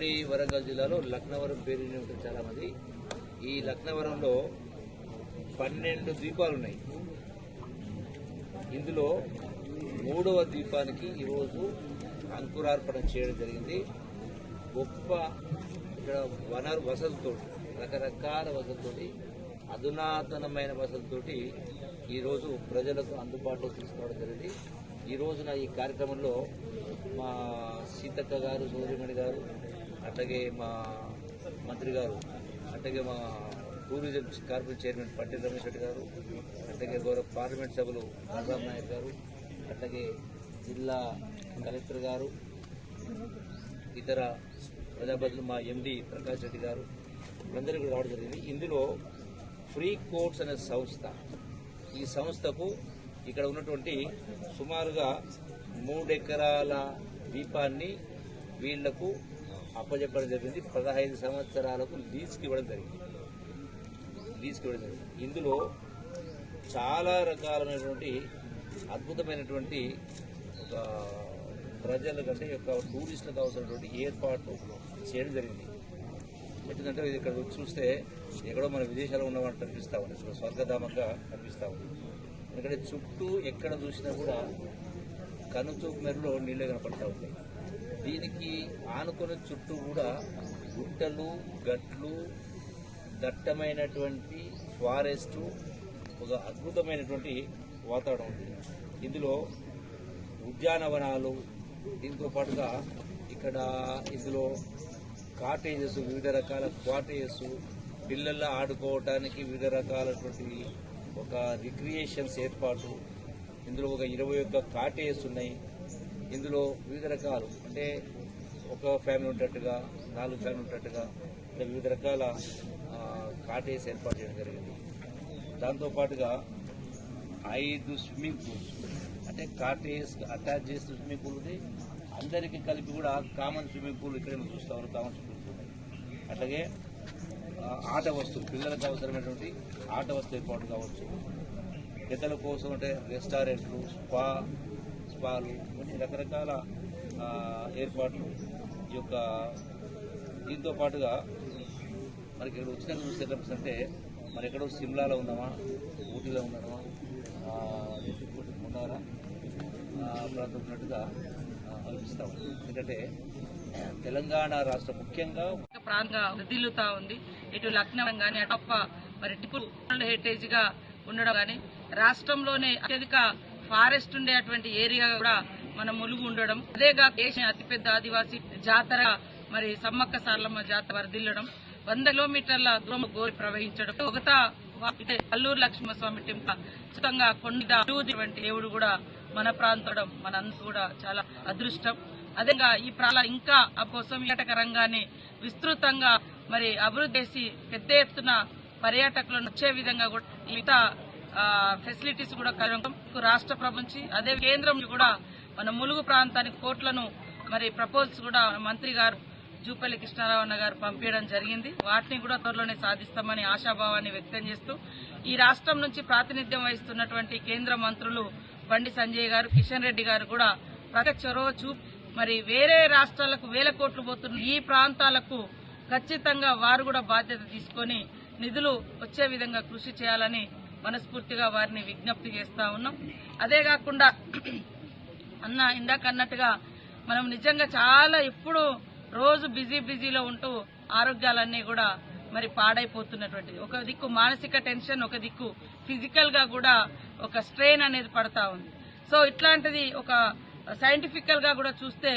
ఉమ్మడి వరంగల్ జిల్లాలో లక్నవరం పేరు ఉంటుంది చాలా మంది ఈ లక్నవరంలో పన్నెండు ద్వీపాలు ఉన్నాయి. ఇందులో మూడవ ద్వీపానికి ఈరోజు అంకురార్పణ చేయడం జరిగింది. గొప్ప ఇక్కడ వనరు వసతులతోటి రకరకాల వసతులతోటి అధునాతనమైన వసతులతోటి ఈరోజు ప్రజలకు అందుబాటులో తీసుకురావడం జరిగింది. ఈ రోజున ఈ కార్యక్రమంలో మా సీతక్క గారు సూర్యమణి గారు అట్లాగే మా మంత్రి గారు అట్లాగే మా tourism corporate chairman Patel Ramesh Reddy గారు అట్లాగే గౌరవ పార్లమెంట్ సభ్యులు బలరాం నాయక్ గారు అట్లాగే జిల్లా కలెక్టర్ గారు ఇతర ప్రజాప్రతినిధులు మా ఎండి ప్రకాష్ రెడ్డి గారు అందరూ కూడా రావడం జరిగింది. ఇందులో ఫ్రీ కోర్ట్స్ అనే సంస్థ ఈ సంస్థకు ఇక్కడ ఉన్నటువంటి సుమారుగా మూడెకరాల ద్వీపాన్ని దీపాన్ని వీళ్ళకు అప్పచెప్పడం జరిగింది. పదహైదు సంవత్సరాలకు లీజ్కి ఇవ్వడం జరిగింది. లీజ్కి ఇవ్వడం జరిగింది. ఇందులో చాలా రకాలైనటువంటి అద్భుతమైనటువంటి ఒక ప్రజల కంటే యొక్క టూరిస్టులకు అవసరమైనటువంటి ఏర్పాటు చేయడం జరిగింది. ఎందుకంటే ఇది ఇక్కడ చూస్తే ఎక్కడో మన విదేశాల్లో ఉన్నవాడు కనిపిస్తా ఉంది ఇక్కడ స్వర్గధామంగా కనిపిస్తా ఉంది ఎందుకంటే చుట్టూ ఎక్కడ చూసినా కూడా కనుచూపు మెరులో నీళ్ళే కనపడతా ఉంటాయి దీనికి ఆనుకున్న చుట్టూ కూడా గుట్టలు గట్లు దట్టమైనటువంటి ఫారెస్ట్ ఒక అద్భుతమైనటువంటి వాతావరణం ఉంది. ఇందులో ఉద్యానవనాలు దీంతో పాటుగా ఇక్కడ ఇందులో కాటేజెస్ వివిధ రకాల క్వాటేజెస్ పిల్లల ఆడుకోవటానికి వివిధ రకాలటువంటి ఒక రిక్రియేషన్స్ ఏర్పాటు. ఇందులో ఒక ఇరవై ఒక్క కాటేజెస్ ఉన్నాయి. ఇందులో వివిధ రకాలు. అంటే ఒక ఫ్యామిలీ ఉన్నట్టుగా నాలుగు ఫ్యామిలీ ఉన్నట్టుగా ఇట్లా వివిధ రకాల కాటేజ్ ఏర్పాటు చేయడం జరిగింది. దాంతో పాటుగా ఐదు స్విమ్మింగ్ పూల్స్ అంటే కాటేజ్ అటాచ్ చేసిన స్విమ్మింగ్ పూల్ ఉంది. అందరికీ కలిపి కూడా కామన్ స్విమ్మింగ్ పూల్ ఇక్కడే చూస్తూ. చూస్తాము కామన్ స్విమ్మింగ్ పూల్ అట్లాగే ఆట వస్తువు పిల్లలకు అవసరమైనటువంటి ఆట వస్తువు ఏర్పాటు కావచ్చు. పెద్దల కోసం అంటే రెస్టారెంట్లు స్పా స్పాలు కొన్ని రకరకాల ఏర్పాట్లు ఈ యొక్క దీంతో పాటుగా మనకి ఇక్కడ వచ్చినాక చూస్తే అంటే మరి ఎక్కడో సిమ్లాలో ఉన్నామా ఊటీలో ఉన్నామా ఆ, ఉన్నారా ప్రాంతం ఉన్నట్టుగా అనిపిస్తా ఉంది. ఎందుకంటే తెలంగాణ రాష్ట్రం ముఖ్యంగా ప్రాంతంగా వృద్ధిల్లుతా ఉంది. ఇటు లక్నవరం కానీ అటప్ప మరి టిపుల్ హెరిటేజ్గా ఉండడం కానీ రాష్ట్రంలోనే అత్యధిక ఫారెస్ట్ ఉండేటువంటి ఏరియా కూడా మన ములుగు ఉండడం. అదేగా దేశం అతిపెద్ద ఆదివాసీ జాతర మరి సమ్మక్క సార్లమ్మ జాతర వరదిల్లడం. వంద కిలోమీటర్ల దూరం గోరి ప్రవహించడం. ఒకత ఇటే అల్లూరు లక్ష్మణస్వామి టెంపుల్ ఖచ్చితంగా కొండ వంటి దేవుడు కూడా మన ప్రాంతం మనందరూ కూడా చాలా అదృష్టం. అదేగా ఈ ప్రాంతాల ఇంకా ఆ కోసం పర్యాటక రంగాన్ని విస్తృతంగా మరి అభివృద్ధి చేసి పెద్ద ఎత్తున పర్యాటకులను వచ్చే విధంగా కూడా మిగతా ఫెసిలిటీస్ కూడా కలగడం రాష్ట్ర ప్రభుత్వం అదే కేంద్రం కూడా మన ములుగు ప్రాంతానికి కోట్లను మరి ప్రపోజల్స్ కూడా మంత్రి గారు జూపల్లి కృష్ణారావు అన్న గారు పంపించడం జరిగింది. వాటిని కూడా త్వరలోనే సాధిస్తామని ఆశాభావాన్ని వ్యక్తం చేస్తూ ఈ రాష్ట్రం నుంచి ప్రాతినిధ్యం వహిస్తున్నటువంటి కేంద్ర మంత్రులు బండి సంజయ్ గారు కిషన్ రెడ్డి గారు కూడా ప్రత్యక్ష చొరవ చూపు మరి వేరే రాష్ట్రాలకు వేల కోట్లు పోతున్న ఈ ప్రాంతాలకు ఖచ్చితంగా వారు కూడా బాధ్యత తీసుకొని నిధులు వచ్చే విధంగా కృషి చేయాలని మనస్ఫూర్తిగా వారిని విజ్ఞప్తి చేస్తా ఉన్నాం. అదే కాకుండా అన్న ఇందాక అన్నట్టుగా మనం నిజంగా చాలా ఎప్పుడు రోజు బిజీ బిజీలో ఉంటూ ఆరోగ్యాలన్నీ కూడా మరి పాడైపోతున్నటువంటిది ఒక దిక్కు మానసిక టెన్షన్ ఒక దిక్కు ఫిజికల్గా కూడా ఒక స్ట్రెయిన్ అనేది పడతా ఉంది. సో ఇట్లాంటిది ఒక సైంటిఫికల్గా కూడా చూస్తే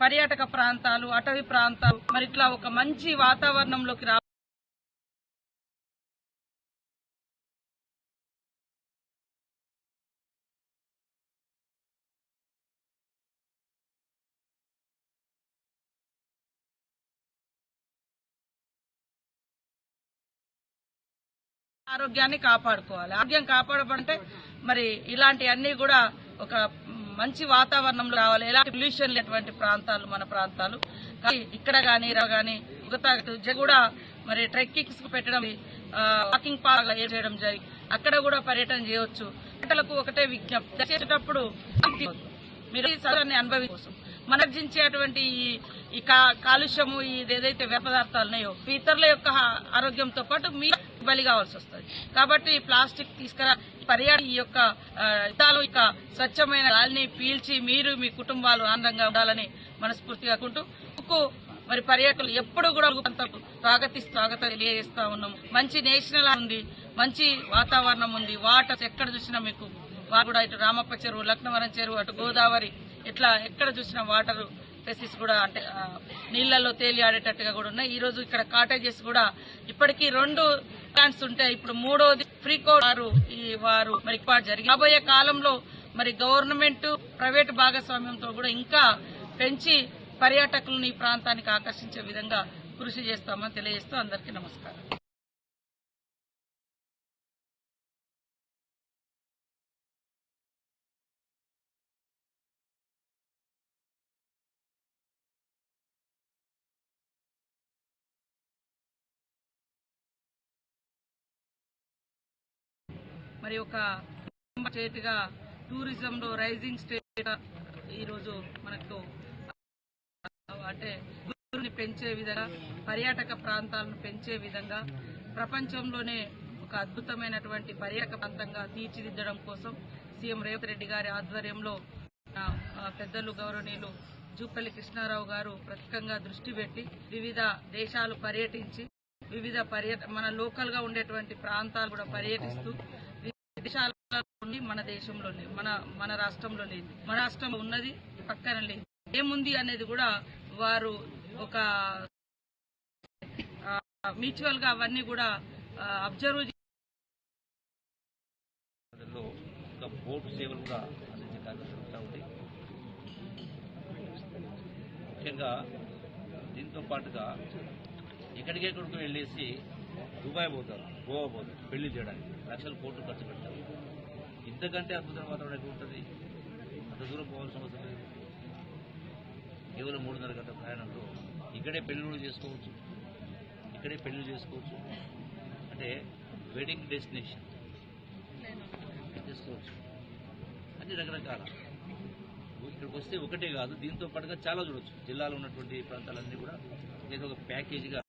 పర్యాటక ప్రాంతాలు అటవీ ప్రాంతాలు మరి ఇట్లా ఒక మంచి వాతావరణంలోకి రా ఆరోగ్యాన్ని కాపాడుకోవాలి. ఆరోగ్యం కాపాడమంటే మరి ఇలాంటివన్నీ కూడా ఒక మంచి వాతావరణంలో రావాలి. ఎలాంటి పొల్యూషన్ లేనటువంటి ప్రాంతాలు మన ప్రాంతాలు. ఇక్కడ కానీ కానీ ఉగతా కూడా మరి ట్రెక్కింగ్స్ పెట్టడం వాకింగ్ పార్క్ చేయడం జరిగి అక్కడ కూడా పర్యటన చేయవచ్చు. పంటలకు ఒకటే విజ్ఞప్తి. చేసేటప్పుడు మీరు సదాన్ని అనుభవించవచ్చు. మనర్జించేటువంటి ఈ ఈ కాలుష్యము ఇది ఏదైతే వ్యర్థ పదార్థాలు ఉన్నాయో ఇతరుల యొక్క ఆరోగ్యంతో పాటు మీ బలి కావాల్సి వస్తుంది. కాబట్టి ఈ ప్లాస్టిక్ తీసుకురా పర్యాటక ఈ యొక్క ఆ, హితాలు ఇక స్వచ్ఛమైన గాలిని పీల్చి మీరు మీ కుటుంబాలు ఆనందంగా ఉండాలని మనస్ఫూర్తిగా కుంటూ ఉక్కు మరి పర్యాటకులు ఎప్పుడు కూడా అంత స్వాగతి స్వాగతం తెలియజేస్తా ఉన్నాం. మంచి నేషనల్ ఉంది మంచి వాతావరణం ఉంది. వాటర్ ఎక్కడ చూసినా మీకు వారు కూడా ఇటు రామప్ప చెరువు లక్నవరం చెరువు అటు గోదావరి ఇట్లా ఎక్కడ చూసినా వాటరు ఫెసిస్ కూడా అంటే నీళ్ళలో తేలి ఆడేటట్టుగా కూడా ఉన్నాయి. ఈ రోజు ఇక్కడ కాటేజెస్ కూడా ఇప్పటికీ రెండు ప్లాంట్స్ ఉంటాయి ఇప్పుడు మూడోది ఫ్రీ కోడ్ వారు ఈ వారు మరి జరిగింది. జరిగి రాబోయే కాలంలో మరి గవర్నమెంట్ ప్రైవేట్ భాగస్వామ్యంతో కూడా ఇంకా పెంచి పర్యాటకులను ఈ ప్రాంతానికి ఆకర్షించే విధంగా కృషి చేస్తామని తెలియజేస్తూ అందరికీ నమస్కారం. మరి ఒక స్టేట్గా టూరిజం లో రైజింగ్ స్టేట్ ఈరోజు మనకు అంటే గురుని పెంచే విధంగా పర్యాటక ప్రాంతాలను పెంచే విధంగా ప్రపంచంలోనే ఒక అద్భుతమైనటువంటి పర్యాటక ప్రాంతంగా తీర్చిదిద్దడం కోసం సీఎం రేవంత్ రెడ్డి గారి ఆధ్వర్యంలో పెద్దలు గౌరవనీయులు జూపల్లి కృష్ణారావు గారు ప్రత్యేకంగా దృష్టి పెట్టి వివిధ దేశాలు పర్యటించి వివిధ పర్యట మన లోకల్గా ఉండేటువంటి ప్రాంతాలు కూడా పర్యటిస్తూ దేశాల నుండి మన దేశంలోనే మన మన రాష్ట్రంలో లేదు మన రాష్ట్రంలో ఉన్నది పక్కన లేదు ఏముంది అనేది కూడా వారు ఒక మ్యూచువల్గా అవన్నీ కూడా అబ్జర్వ్ బోర్డు సేవలు కూడా అందించే కార్యక్రమం జరుగుతూ ఉంది. ముఖ్యంగా దీంతో పాటుగా ఎక్కడికెక్కడికి వెళ్ళేసి దుబాయ్ పోతారు గోవా పోతారు పెళ్ళి చేయడానికి లక్షల కోట్లు ఖర్చు పెడతారు ఇంతకంటే అద్భుతమైన వాతావరణం ఎక్కడ ఉంటుంది? అంత దూరం పోవాల్సిన అవసరం లేదు. కేవలం మూడున్నర గంటల ప్రయాణంలో ఇక్కడే పెళ్ళి కూడా చేసుకోవచ్చు. ఇక్కడే పెళ్ళి చేసుకోవచ్చు. అంటే వెడ్డింగ్ డెస్టినేషన్. చేసుకోవచ్చు. అన్ని రకరకాల. ఇక్కడికి వస్తే ఒకటే కాదు దీంతో పాటుగా చాలా చూడొచ్చు. జిల్లాలో ఉన్నటువంటి ప్రాంతాలన్నీ కూడా ఏదో ఒక ప్యాకేజీగా